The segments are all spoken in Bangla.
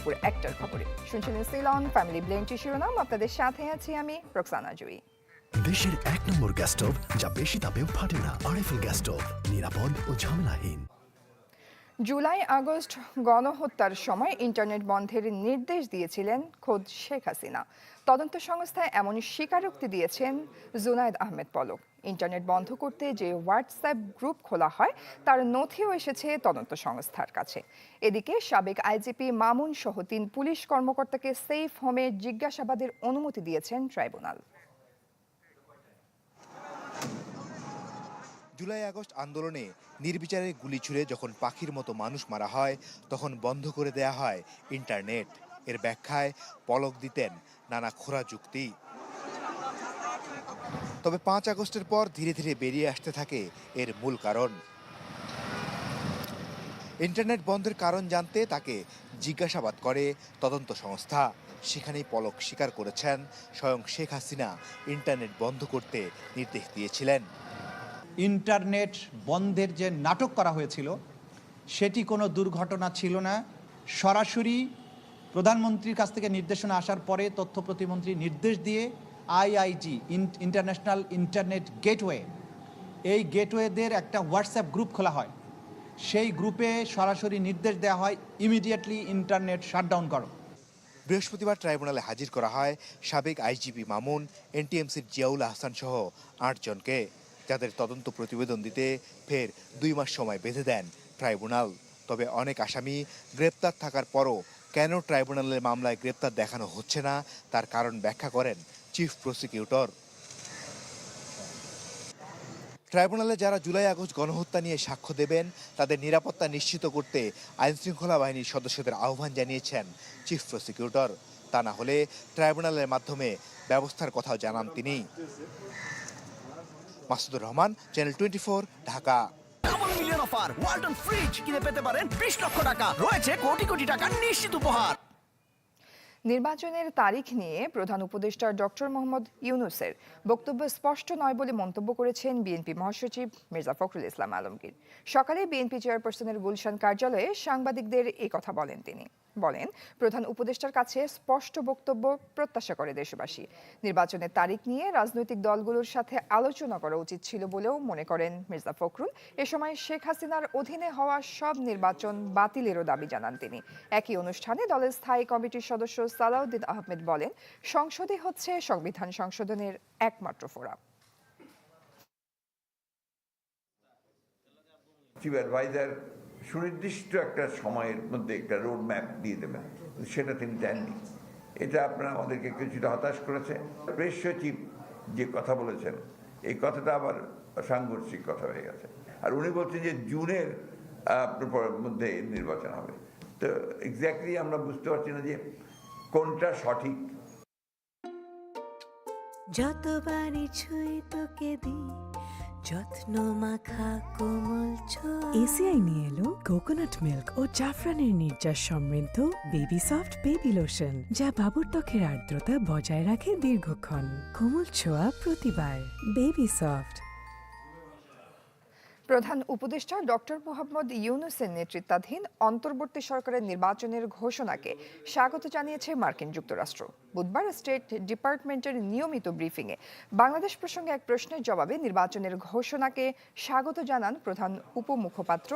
দুপুর একটার খবরে। শুনছেন সিলন ফ্যামিলি ব্লেন্টি শিরোনাম। আপনাদের সাথে আছি আমি রোকসানা জুই। দেশের এক নম্বর গ্যাস স্টোভ যা বেশি তাপেও ফাটে না আরএফএল গ্যাস স্টোভ নিরাপদ ও ঝামেলাহীন। জুলাই, আগস্ট গণহত্যার সময় ইন্টারনেট বন্ধের নির্দেশ দিয়েছিলেন খোদ শেখ হাসিনা। তদন্ত সংস্থায় এমন স্বীকারোক্তি দিয়েছেন জুনায়েদ আহমেদ পলক। ইন্টারনেট বন্ধ করতে যে হোয়াটসঅ্যাপ গ্রুপ খোলা হয়, তার নথিও এসেছে তদন্ত সংস্থার কাছে। এদিকে সাবেক আইজিপি মামুন সহ তিন পুলিশ কর্মকর্তাকে সেফ হোমে জিজ্ঞাসাবাদের অনুমতি দিয়েছেন ট্রাইব্যুনাল। জুলাই আগস্ট আন্দোলনে নির্বিচারে গুলি ছুড়ে যখন পাখির মতো মানুষ মারা হয়, তখন বন্ধ করে দেয়া হয় ইন্টারনেট। এর ব্যাখ্যায় পলক দিতেন নানা খোরা যুক্তি। তবে পাঁচ আগস্টের পর ধীরে ধীরে বেরিয়ে আসতে থাকে এর মূল কারণ। ইন্টারনেট বন্ধের কারণ জানতে তাকে জিজ্ঞাসাবাদ করে তদন্ত সংস্থা। সেখানেই পলক স্বীকার করেছেন, স্বয়ং শেখ হাসিনা ইন্টারনেট বন্ধ করতে নির্দেশ দিয়েছিলেন। ইন্টারনেট বন্ধের যে নাটক করা হয়েছিল, সেটি কোনো দুর্ঘটনা ছিল না। সরাসরি প্রধানমন্ত্রীর কাছ থেকে নির্দেশনা আসার পরে তথ্য প্রতিমন্ত্রী নির্দেশ দিয়ে আইআইজি ইন্টারন্যাশনাল ইন্টারনেট গেটওয়ে, এই গেটওয়েদের একটা হোয়াটসঅ্যাপ গ্রুপ খোলা হয়। সেই গ্রুপে সরাসরি নির্দেশ দেওয়া হয়, ইমিডিয়েটলি ইন্টারনেট শাটডাউন করো। বৃহস্পতিবার ট্রাইব্যুনালে হাজির করা হয় সাবেক আইজিপি মামুন, এনটিএমসির জিয়াউল আহসান সহ আটজনকে। যাদের তদন্ত প্রতিবেদন দিতে ফের দুই মাস সময় বেঁধে দেন ট্রাইব্যুনাল। তবে অনেক আসামি গ্রেপ্তার থাকার পরও কেন ট্রাইব্যুনালের মামলায় গ্রেপ্তার দেখানো হচ্ছে না, তার কারণ ব্যাখ্যা করেন চিফ প্রসিকিউটর। ট্রাইব্যুনালে যারা জুলাই আগস্ট গণহত্যা নিয়ে সাক্ষ্য দেবেন, তাদের নিরাপত্তা নিশ্চিত করতে আইনশৃঙ্খলা বাহিনীর সদস্যদের আহ্বান জানিয়েছেন চিফ প্রসিকিউটর। তা না হলে ট্রাইব্যুনালের মাধ্যমে ব্যবস্থার কথাও জানান তিনি। Masudur Rahman channel twenty Dhaka. Double million offer Walton fridge কিনে পেতে পারেন বিশ লক্ষ টাকা। রয়েছে কোটি কোটি টাকার নিশ্চিত উপহার। নির্বাচনের তারিখ নিয়ে প্রধান উপদেষ্টা ডক্টর মোহাম্মদ ইউনুসের বক্তব্য স্পষ্ট নয় বলে মন্তব্য করেছেন বিএনপি মহাসচিব মির্জা ফখরুল ইসলাম আলমগীর। সকালে বিএনপি চেয়ারপারসনের গুলশান কার্যালয়ে সাংবাদিকদের এই কথা বলেন তিনি। বলেন, প্রধান উপদেষ্টার কাছে স্পষ্ট বক্তব্য প্রত্যাশা করে দেশবাসী। নির্বাচনের তারিখ নিয়ে রাজনৈতিক দলগুলোর সাথে আলোচনা করা উচিত ছিল বলেও মনে করেন মির্জা ফখরুল। এ সময় শেখ হাসিনার অধীনে হওয়া সব নির্বাচন বাতিলেরও দাবি জানান তিনি। একই অনুষ্ঠানে দলের স্থায়ী কমিটির সদস্য সালাউদ্দিন আহমেদ বলেন সংসদে হচ্ছে সংবিধান সংশোধনের একমাত্র ফোরাম। চিফ অ্যাডভাইজার সুনির্দিষ্ট একটা সময়ের মধ্যে একটা রোড ম্যাপ দিয়ে দেবেন। সেটা তিনি দেননি। এটা আপনারা আমাদেরকে কিছুটা হতাশ করেছে। প্রেস সচিব যে কথা বলেছেন, এই কথাটা আবার সাংঘর্ষিক কথা হয়ে গেছে। আর উনি বলছেন যে জুনের মধ্যে নির্বাচন হবে। তো এক্স্যাক্টলি আমরা বুঝতে পারছি না যে কোনটা সঠিক। যতবারই ছুঁই তোকে দিই যত্ন মাখা কোমল এসিআই নিয়ে এলো কোকোনাট মিল্ক ও জাফরানের নির্যাস সমৃদ্ধ বেবি সফট বেবি লোশন যা বাবুর ত্বকের আর্দ্রতা বজায় রাখে দীর্ঘক্ষণ। কোমল ছোঁয়া প্রতিবার। বেবি সফট প্রধান উপদেষ্টা ডক্টর মোহাম্মদ ইউনুসের নেতৃত্বাধীন অন্তর্বর্তী সরকারের নির্বাচনের ঘোষণাকে স্বাগত জানিয়েছে মার্কিন যুক্তরাষ্ট্র। বুধবার স্টেট ডিপার্টমেন্টের নিয়মিত ব্রিফিংয়ে বাংলাদেশ প্রসঙ্গে এক প্রশ্নের জবাবে নির্বাচনের ঘোষণাকে স্বাগত জানান প্রধান উপমুখপাত্র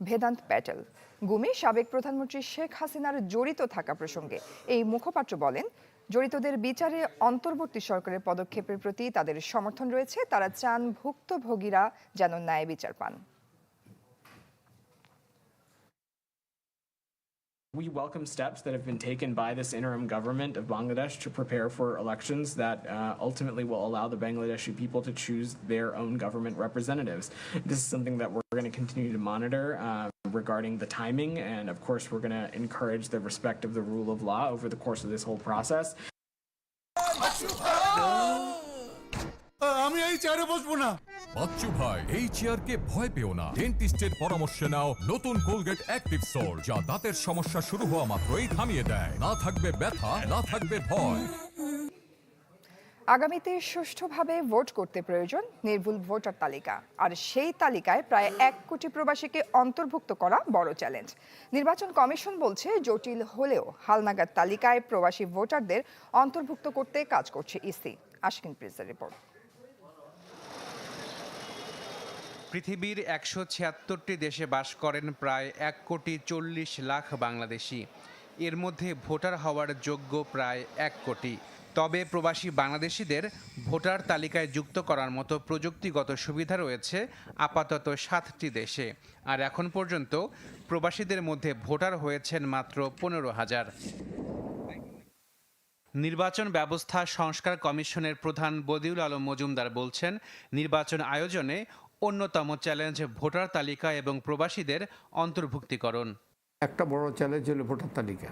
ভেদান্ত প্যাটেল। গুমে সাবেক প্রধানমন্ত্রী শেখ হাসিনার জড়িত থাকা প্রসঙ্গে এই মুখপাত্র বলেন জড়িতদের বিচারে অন্তর্বর্তী সরকারের পদক্ষেপের প্রতি তাদের সমর্থন রয়েছে তারা চান ভুক্তভোগীরা যেন ন্যায় বিচার পান We welcome steps that have been taken by this interim government of Bangladesh to prepare for elections that uh, ultimately will allow the Bangladeshi people to choose their own government representatives. This is something that we're going to continue to monitor uh, regarding the timing, and of course, we're going to encourage the respect of the rule of law over the course of this whole process. আমি এই চেয়ারে বসবো না বাচ্চু ভাই এই চেয়ারকে ভয় পেও না ডেন্টিস্টের পরামর্শে নাও নতুন কোলগেট অ্যাক্টিভ সোল যা দাঁতের সমস্যা শুরু হওয়া মাত্রই থামিয়ে দেয় না থাকবে ব্যথা না থাকবে ভয় আগামীতে সুষ্ঠুভাবে ভোট করতে প্রয়োজন নির্ভুল ভোটার তালিকা। আর সেই তালিকায় প্রায় এক কোটি প্রবাসীকে অন্তর্ভুক্ত করা বড় চ্যালেঞ্জ। নির্বাচন কমিশন বলছে, জটিল হলেও হালনাগাদ তালিকায় প্রবাসী ভোটারদের অন্তর্ভুক্ত করতে কাজ করছে ইসি। আশকিন প্রিন্সের রিপোর্ট। পৃথিবীর একশো ছিয়াত্তরটি দেশে বাস করেন প্রায় এক কোটি চল্লিশ লাখ বাংলাদেশি। এর মধ্যে ভোটার হওয়ার যোগ্য প্রায় এক কোটি। তবে প্রবাসী বাংলাদেশিদের ভোটার তালিকায় যুক্ত করার মতো প্রযুক্তিগত সুবিধা রয়েছে আপাতত সাতটি দেশে। আর এখন পর্যন্ত প্রবাসীদের মধ্যে ভোটার হয়েছেন মাত্র পনেরো হাজার। নির্বাচন ব্যবস্থা সংস্কার কমিশনের প্রধান বদিউল আলম মজুমদার বলছেন, নির্বাচন আয়োজনে অন্যতম চ্যালেঞ্জ ভোটার তালিকা এবং প্রবাসীদের অন্তর্ভুক্তিকরণ। একটা বড় চ্যালেঞ্জ হলো ভোটার তালিকা।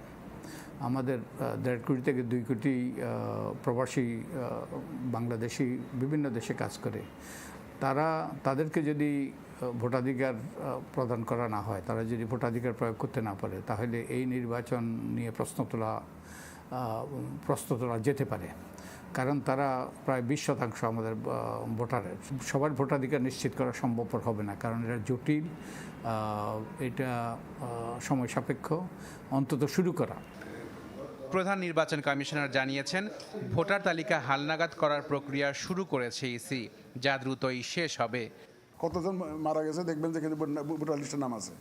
আমাদের দেড় কোটি থেকে দুই কোটি প্রবাসী বাংলাদেশি বিভিন্ন দেশে কাজ করে। তারা, তাদেরকে যদি ভোটাধিকার প্রদান করা না হয়, তারা যদি ভোটাধিকার প্রয়োগ করতে না পারে, তাহলে এই নির্বাচন নিয়ে প্রশ্ন তোলা প্রশ্ন তোলা যেতে পারে। কারণ তারা প্রায় বিশ শতাংশ আমাদের ভোটারের সবার ভোটাধিকার নিশ্চিত করা সম্ভবপর হবে না, কারণ এটা জটিল এটা সময় সাপেক্ষ, অন্তত শুরু করা। প্রধান নির্বাচন কমিশনার জানিয়েছেন ভোটার তালিকা হালনাগাদ করার প্রক্রিয়া শুরু করেছে ইসি যা দ্রুতই শেষ হবে। কতজন মারা গেছে দেখবেন যে কিন্তু ভোটার লিস্টের নাম আছে।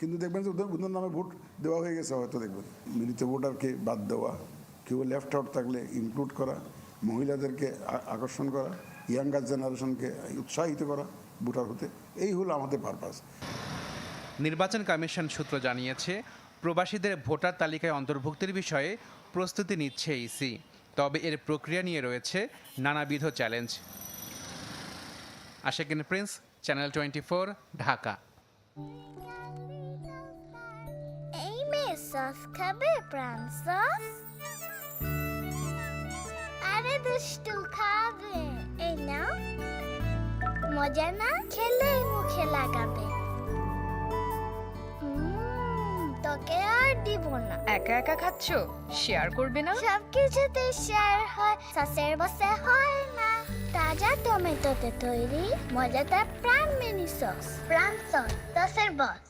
কিন্তু দেখবেন যে ওদের নামে ভোট দেওয়া হয়ে গেছে হয়তো দেখবেন। মিলিত ভোটারকে বাদ দেওয়া কেউ লেফট আউট থাকলে ইনক্লুড করা মহিলাদেরকে আকর্ষণ করা ইয়াঙ্গার জেনারেশনকে উৎসাহিত করা ভোটার হতে। এই হলো আমাদের পারপাস নির্বাচন কমিশন সূত্র জানিয়েছে প্রবাসীদের ভোটার তালিকায় অন্তর্ভুক্তির বিষয়ে প্রস্তুতি নিচ্ছে ইসি তবে এর প্রক্রিয়া নিয়ে রয়েছে নানাবিধ challenge. Ashekin Prince, channel twenty Dhaka. Sauce খাবে, প্রাণ সস? আরে দুষ্টু খাবে, এই নাও। মজা না খেলে মুখে লাগাবে। তোকে আর দিব না। একা একা খাচ্ছ? শেয়ার করবে না? সব কিছুতে শেয়ার হয় সসের বসে হয় না। তাজা টমেটোতে তৈরি মজাদার প্রাণ মিনি সস প্রাণ সস সসের বস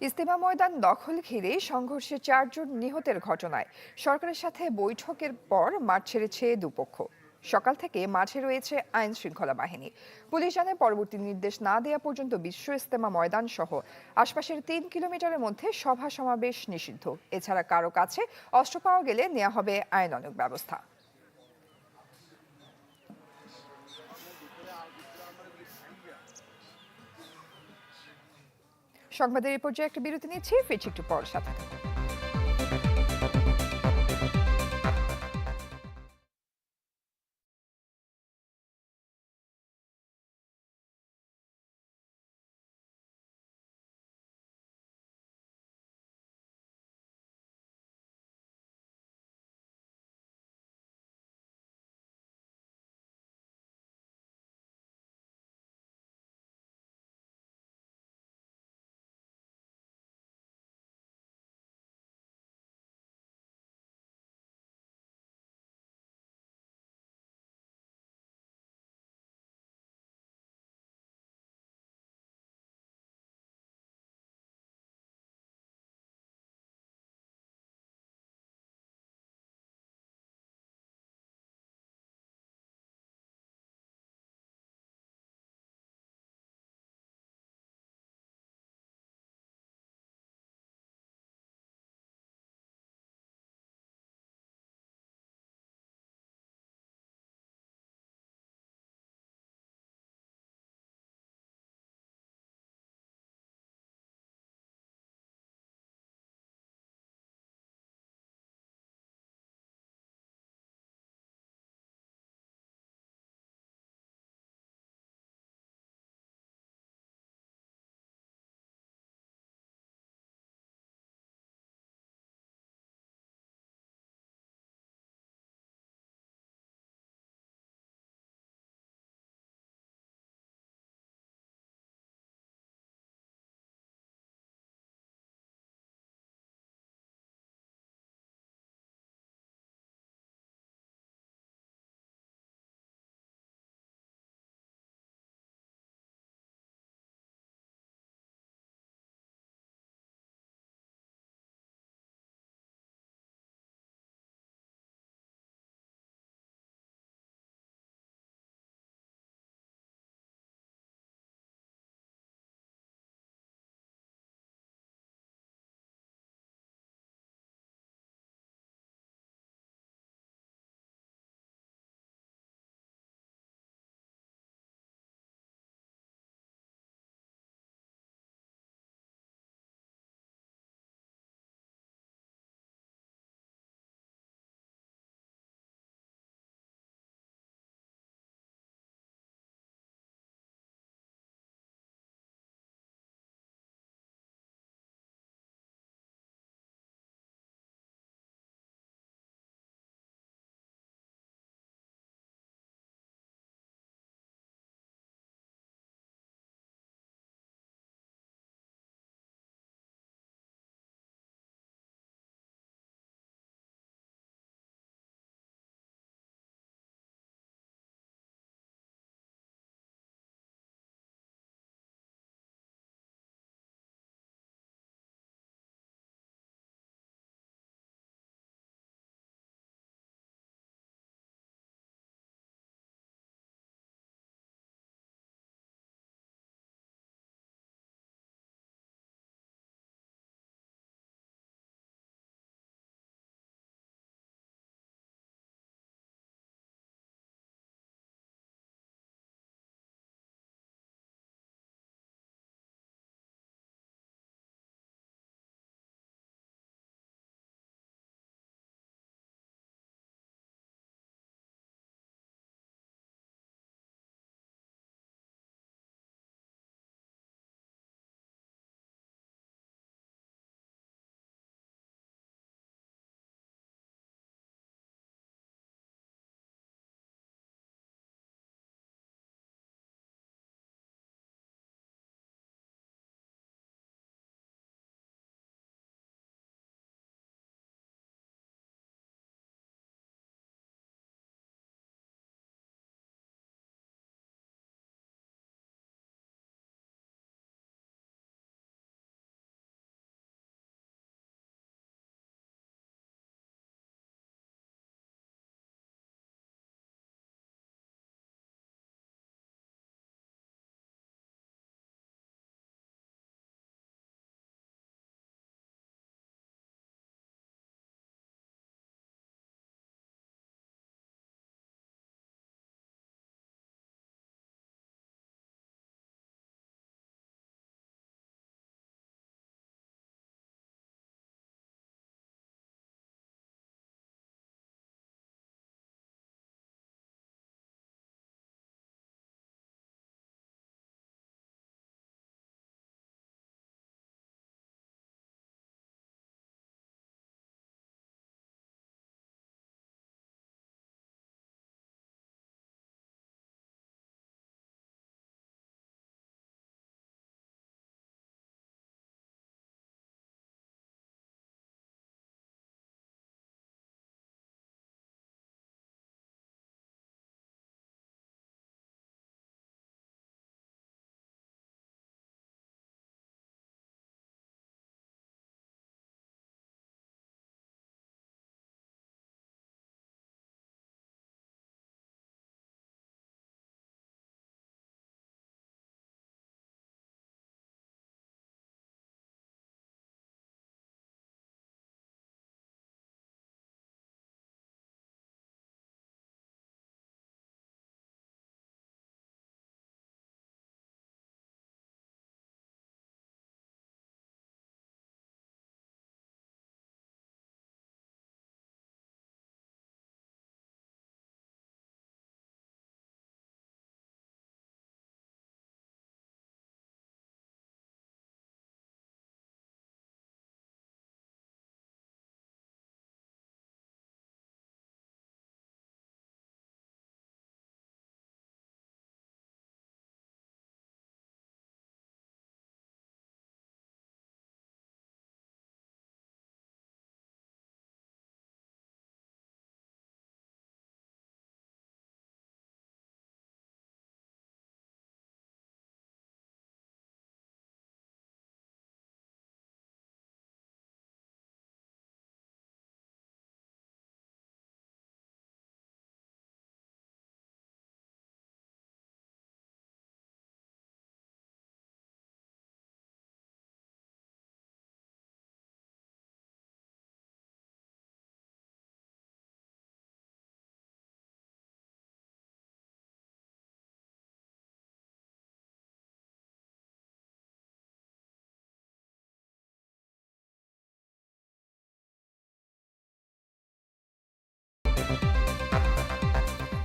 ইস্তেমা ময়দান দখল ঘিরে সংঘর্ষে চারজন নিহতের ঘটনায়। সরকারের সাথে বৈঠকের পর মাঠ ছেড়েছে দুপক্ষ। সকাল থেকে মাঠে রয়েছে আইন শৃঙ্খলা বাহিনী। পুলিশ জানায় পরবর্তী নির্দেশ না দেওয়া পর্যন্ত বিশ্ব ইস্তেমা ময়দান সহ আশপাশের তিন কিলোমিটারের মধ্যে সভা সমাবেশ নিষিদ্ধ। এছাড়া কারও কাছে অস্ত্র পাওয়া গেলে নেওয়া হবে আইনানুগ ব্যবস্থা। সংবাদের এই পর্যায়ে একটা বিরতি নিচ্ছি, ফিরছি একটু পর সাথে।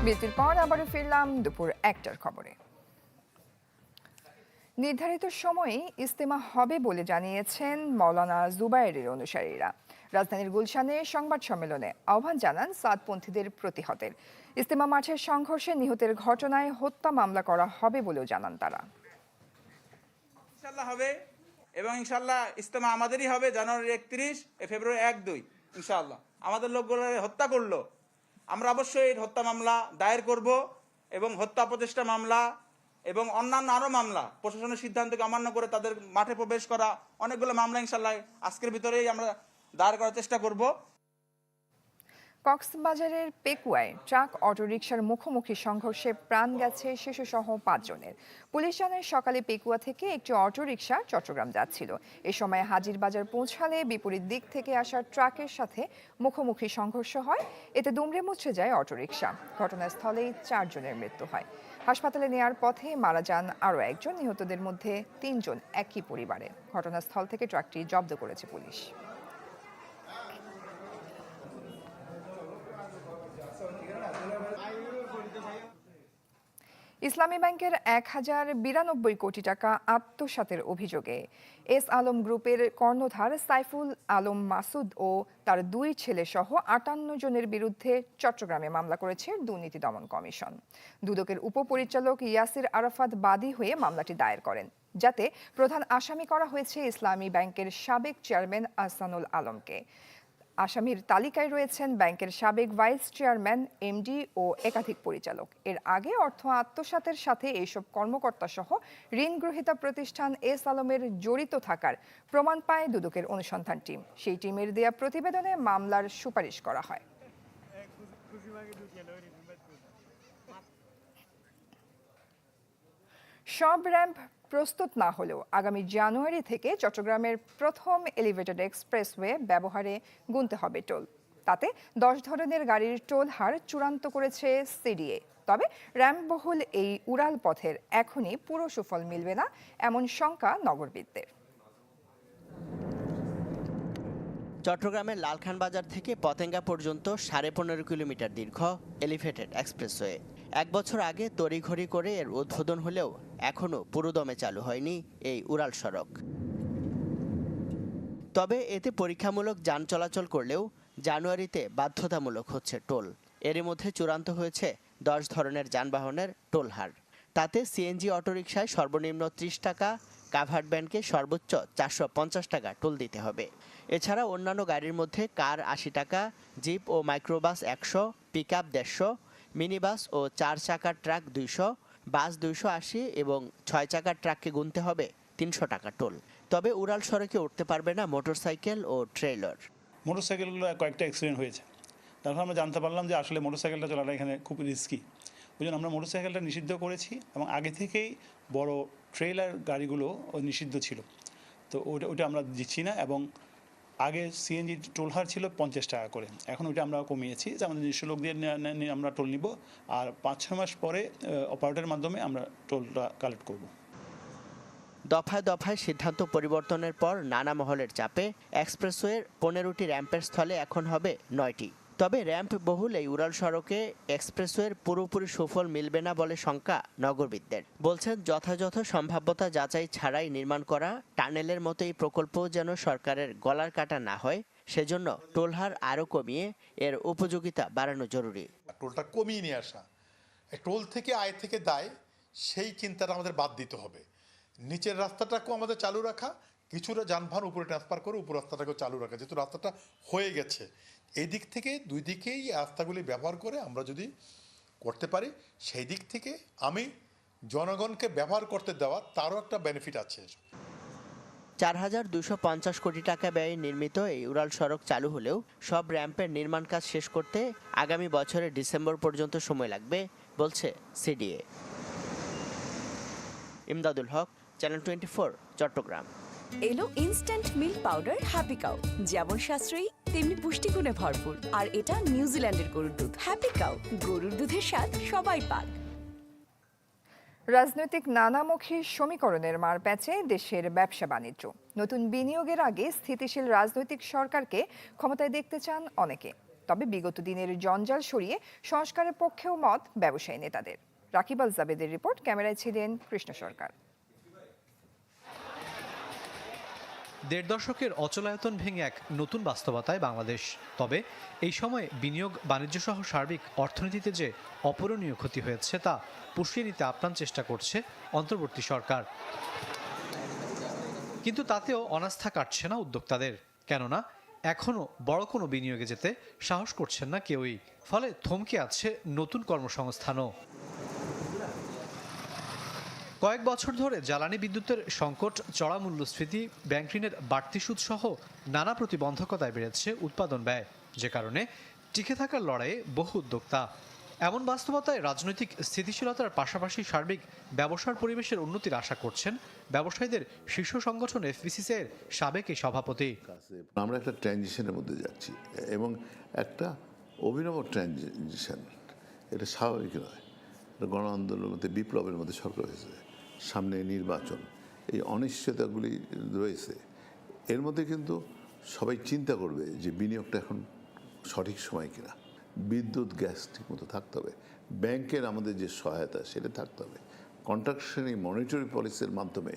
বিরতির পর আবারও ফিরলাম দুপুর একটার খবরে। নির্ধারিত সময়ে ইস্তেমা হবে বলে জানিয়েছেন মৌলানা জুবাইরের অনুসারীরা। রাজধানীর গুলশানে সংবাদ সম্মেলনে আহ্বান জানান সাদপন্থীদের প্রতিহতের। ইস্তেমা মাঠের সংঘর্ষে নিহতের ঘটনায় হত্যা মামলা করা হবে বলেও জানান তারা। ইনশাল্লাহ হবে এবং ইনশাল্লাহ ইস্তেমা আমাদেরই হবে জানুয়ারি একত্রিশ ফেব্রুয়ারি এক দুই ইনশাল্লাহ আমাদের লোকগুলো হত্যা করল। আমরা অবশ্যই হত্যা মামলা দায়ের করব এবং হত্যা প্রচেষ্টা মামলা এবং অন্যান্য আরও মামলা প্রশাসনের সিদ্ধান্তকে অমান্য করে তাদের মাঠে প্রবেশ করা, অনেকগুলো মামলা ইনশাল্লাহ আজকের ভিতরেই আমরা দায়ের করার চেষ্টা করব। কক্সবাজারের পেকুয়ায় ট্রাক, অটোরিকশার মুখোমুখি সংঘর্ষে প্রাণ গেছে শিশুসহ পাঁচজনের। পুলিশ জানায়, সকালে পেকুয়া থেকে একটি অটোরিকশা চট্টগ্রাম যাচ্ছিল। এ সময় হাজির বাজার পৌঁছালে বিপরীত দিক থেকে আসা ট্রাকের সাথে মুখোমুখি সংঘর্ষ হয়। এতে দুমড়ে মুছে যায় অটোরিকশা। ঘটনাস্থলেই চারজনের মৃত্যু হয়। হাসপাতালে নেয়ার পথে মারা যান আরও একজন। নিহতদের মধ্যে তিনজন একই পরিবারে ঘটনাস্থল থেকে ট্রাকটি জব্দ করেছে পুলিশ। ইসলামী ব্যাংকের এক হাজার বিরানব্বই কোটি টাকা আত্মসাতের অভিযোগে এস আলম গ্রুপের কর্ণধার সাইফুল আলম মাসুদ ও তার দুই ছেলে সহ আটান্ন জনের বিরুদ্ধে চট্টগ্রামে মামলা করেছে দুর্নীতি দমন কমিশন। দুদকের উপপরিচালক ইয়াসির আরাফাত বাদী হয়ে মামলাটি দায়ের করেন, যাতে প্রধান আসামি করা হয়েছে ইসলামী ব্যাংকের সাবেক চেয়ারম্যান আহসানুল আলমকে। আসামির তালিকায় রয়েছেন ব্যাংকের সাবেক ভাইস চেয়ারম্যান, এমডি ও একাধিক পরিচালক। এর আগে অর্থ আত্মসাতের সাথে এইসব কর্মকর্তা সহ ঋণ গ্রহীতা প্রতিষ্ঠান এস আলমের জড়িত থাকার প্রমাণ পায় দুদকের অনুসন্ধান টিম। সেই টিমের দেয়া প্রতিবেদনে মামলার সুপারিশ করা হয়। সব র্যাম্প প্রস্তুত না হলেও আগামী জানুয়ারি থেকে চট্টগ্রামের প্রথম এলিভেটেড এক্সপ্রেসওয়ে ব্যবহারে গুনতে হবে টোল। তাতে দশ ধরনের গাড়ির টোল হার চূড়ান্ত করেছে সিডিএ। তবে র্যাম্পবহুল এই উড়াল পথের এখনই পুরো সুফল মিলবে না, এমন শঙ্কা নগরবিদদের। চট্টগ্রামের লালখান বাজার থেকে পতেঙ্গা পর্যন্ত সাড়ে পনেরো কিলোমিটার দীর্ঘ এলিভেটেড এক্সপ্রেসওয়ে। এক বছর আগে তড়িঘড়ি করে এর উদ্বোধন হলেও এখনও পুরোদমে চালু হয়নি এই উড়াল সড়ক। তবে এতে পরীক্ষামূলক যান চলাচল করলেও জানুয়ারিতে বাধ্যতামূলক হচ্ছে টোল। এরই মধ্যে চূড়ান্ত হয়েছে দশ ধরনের যানবাহনের টোল হার। তাতে সিএনজি অটোরিকশায় সর্বনিম্ন ত্রিশ টাকা, কাভার্ড ব্যান্ডকে সর্বোচ্চ চারশো পঞ্চাশ টাকা টোল দিতে হবে। এছাড়া অন্যান্য গাড়ির মধ্যে কার আশি টাকা, জিপ ও মাইক্রোবাস একশো পিক আপ দেড়শো মিনিবাস ও চার চাকার ট্রাক দুইশো, বাস দুইশো আশি এবং ছয় চাকার ট্রাককে গুনতে হবে তিনশো টাকা টোল। তবে উড়াল সড়কে উঠতে পারবে না মোটরসাইকেল ও ট্রেলার মোটরসাইকেলগুলো কয়েকটা অ্যাক্সিডেন্ট হয়েছে। তারপর আমরা জানতে পারলাম যে আসলে মোটরসাইকেলটা চলাটা এখানে খুব রিস্কি ওই জন্য আমরা মোটরসাইকেলটা নিষিদ্ধ করেছি এবং আগে থেকেই বড় ট্রেলার গাড়িগুলো নিষিদ্ধ ছিল। তো ওটা ওটা আমরা দিচ্ছি না এবং আগে সিএনজি টোল হার ছিল পঞ্চাশ টাকা করে। এখন ওইটা আমরা কমিয়েছি, যে আমাদের নিজস্ব লোক দিয়ে আমরা টোল নিব। আর পাঁচ ছ মাস পরে অপারেটরের মাধ্যমে আমরা টোলটা কালেক্ট করব। দফায় দফায় সিদ্ধান্ত পরিবর্তনের পর নানা মহলের চাপে এক্সপ্রেসওয়ের পনেরোটি র্যাম্পের স্থলে এখন হবে নয়টি। তবে র্যাম্প বহুল এই উড়াল সড়কে এক্সপ্রেসওয়ের পুরোপুরি সুফল মিলবে না বলে শঙ্কা নগরবিদদের। বলছেন, যথাযথ সম্ভাব্যতা যাচাই ছাড়াই নির্মাণ করা টানেলের মতো এই প্রকল্প যেন সরকারের গলার কাটা না হয়, সেজন্য টোলহার আরও কমিয়ে এর উপযোগিতা বাড়ানো জরুরি। টোলটা কমিয়ে নিয়ে আসা টোল থেকে আয় থেকে দায়, সেই চিন্তাটা আমাদের বাদ দিতে হবে। নিচের রাস্তাটাকেও আমাদের চালু রাখা কিছুটা যানবাহন উপরে ট্রান্সফার করে উপর রাস্তাটাকেও চালু রাখা, যেহেতু রাস্তাটা হয়ে গেছে। এই দিক থেকে দুই দিকেই রাস্তাগুলি ব্যবহার করে আমরা যদি করতে পারি, সেই দিক থেকে আমি জনগণকে ব্যবহার করতে দেওয়া তারও একটা বেনিফিট আছে। চার হাজার দুশো পঞ্চাশ কোটি টাকা ব্যয়ে নির্মিত এই উড়াল সড়ক চালু হলেও সব র্যাম্পের নির্মাণ কাজ শেষ করতে আগামী বছরের ডিসেম্বর পর্যন্ত সময় লাগবে, বলছে CDA. Imdadul Haque, channel twenty Chattogram. এলো instant milk powder Happy Cow যেমন সাশ্রয়ী, তেমনি পুষ্টিগুণে ভরপুর। আর এটা নিউজিল্যান্ডের গরুর দুধ। হ্যাপি কাউ গরুর দুধের স্বাদ সবাই পাক। রাজনৈতিক নানামুখী সমীকরণের মার প্যাচে দেশের ব্যবসা বাণিজ্য। নতুন বিনিয়োগের আগে স্থিতিশীল রাজনৈতিক সরকারকে ক্ষমতায় দেখতে চান অনেকে। তবে বিগত দিনের জঞ্জাল সরিয়ে সংস্কারের পক্ষেও মত ব্যবসায়ী নেতাদের। রাকিব আল জাবেদের রিপোর্ট, ক্যামেরায় ছিলেন কৃষ্ণ সরকার। দেড় দশকের অচলায়তন ভেঙে এক নতুন বাস্তবতায় বাংলাদেশ। তবে এই সময় বিনিয়োগ বাণিজ্য সহ সার্বিক অর্থনীতিতে যে অপূরণীয় ক্ষতি হয়েছে তা পুষিয়ে নিতে আপ্রাণ চেষ্টা করছে অন্তর্বর্তী সরকার। কিন্তু তাতেও অনাস্থা কাটছে না উদ্যোক্তাদের। কেননা, এখনও বড় কোনো বিনিয়োগে যেতে সাহস করছেন না কেউই। ফলে থমকে আছে নতুন কর্মসংস্থানও। কয়েক বছর ধরে জ্বালানি বিদ্যুতের সংকট চড়া মূল্যস্ফীতি ব্যাংক ঋণের বাড়তি সুদ সহ নানা প্রতিবন্ধকতায় বেড়েছে উৎপাদন ব্যয়, যে কারণে টিকে থাকার লড়াইয়ে বহু উদ্যোক্তা। এমন বাস্তবতায় রাজনৈতিক স্থিতিশীলতার পাশাপাশি সার্বিক ব্যবসার পরিবেশের উন্নতির আশা করছেন ব্যবসায়ীদের শীর্ষ সংগঠন এফবিসিসি এর সাবেক সভাপতি। আমরা একটা ট্রানজিশনের মধ্যে যাচ্ছি এবং একটা অভিনব ট্রানজিশন। এটা স্বাভাবিক নয়। গণ আন্দোলনের মধ্যে, বিপ্লবের মধ্যে সরকার হয়েছে। সামনে নির্বাচন। এই অনিশ্চয়তাগুলি রয়েছে। এর মধ্যে কিন্তু সবাই চিন্তা করবে যে বিনিয়োগটা এখন সঠিক সময় কিনা। বিদ্যুৎ, গ্যাস ঠিকমতো থাকতে হবে। ব্যাংকের আমাদের যে সহায়তা, সেটা থাকতে হবে। কন্ট্রাকশন মনিটরি পলিসির মাধ্যমে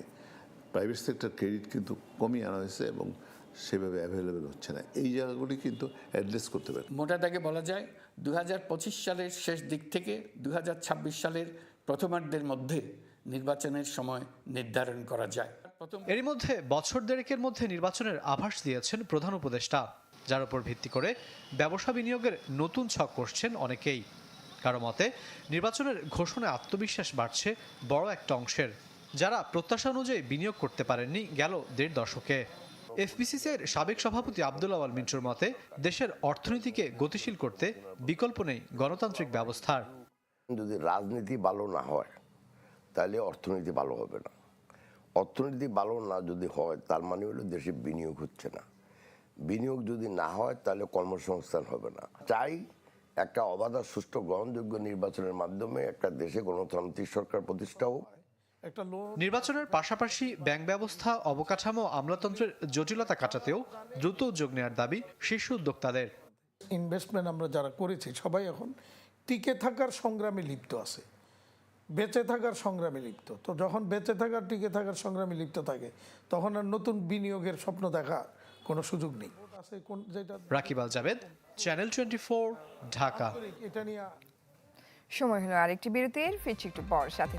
প্রাইভেট সেক্টর ক্রেডিট কিন্তু কমিয়ে আনা হয়েছে এবং সেভাবে অ্যাভেলেবেল হচ্ছে না। এই জায়গাগুলি কিন্তু অ্যাড্রেস করতে পারে। মোটা বলা যায় দু হাজার পঁচিশ সালের শেষ দিক থেকে দু হাজার ছাব্বিশ সালের প্রথমার্ধের মধ্যে নির্বাচনের সময় নির্ধারণ করা যায়। এরই মধ্যে বছর দেড়েকের মধ্যে নির্বাচনের আভাস দিয়েছেন প্রধান উপদেষ্টা যার উপর ভিত্তি করে ব্যবসা বিনিয়োগের নতুন ছক করছেন অনেকেই। কারও মতে নির্বাচনের ঘোষণায় আত্মবিশ্বাস বাড়ছে বড় একটা অংশের যারা প্রত্যাশা অনুযায়ী বিনিয়োগ করতে পারেননি গেল দেড় দশকে। এফবিসিসির সাবেক সভাপতি আব্দুল আওয়াল মিন্টুর মতে দেশের অর্থনীতিকে গতিশীল করতে বিকল্প নেই গণতান্ত্রিক ব্যবস্থার। যদি রাজনীতি ভালো না হয় তাহলে অর্থনীতি ভালো হবে না। অর্থনীতি ভালো না যদি হয় তার মানে হলো দেশে বিনিয়োগ হচ্ছে না। বিনিয়োগ যদি না হয় তাহলে কর্মসংস্থান হবে না। চাই একটা অবাধ আর সুষ্ঠু গ্রহণযোগ্য নির্বাচনের মাধ্যমে একটা দেশে গণতান্ত্রিক সরকার প্রতিষ্ঠা হোক নির্বাচনের পাশাপাশি ব্যাংক ব্যবস্থা অবকাঠামো আমলাতন্ত্রের জটিলতা কাটাতেও দ্রুত উদ্যোগ নেওয়ার দাবি শীর্ষ উদ্যোক্তাদের। ইনভেস্টমেন্ট আমরা যারা করেছি সবাই এখন টিকে থাকার সংগ্রামে লিপ্ত আছে। বেঁচে থাকার সংগ্রামে লিপ্ত। তো যখন বেঁচে থাকার টিকে থাকার সংগ্রামে লিপ্ত থাকে তখন আর নতুন বিনিয়োগের স্বপ্ন দেখা কোনো সুযোগ নেই। আছে কোন যেটা রাকিব আল জাভেদ চ্যানেল টোয়েন্টি ঢাকা। এটা নিয়ে সময় হলো আরেকটি বিরতির ফিরছি একটু পর সাথে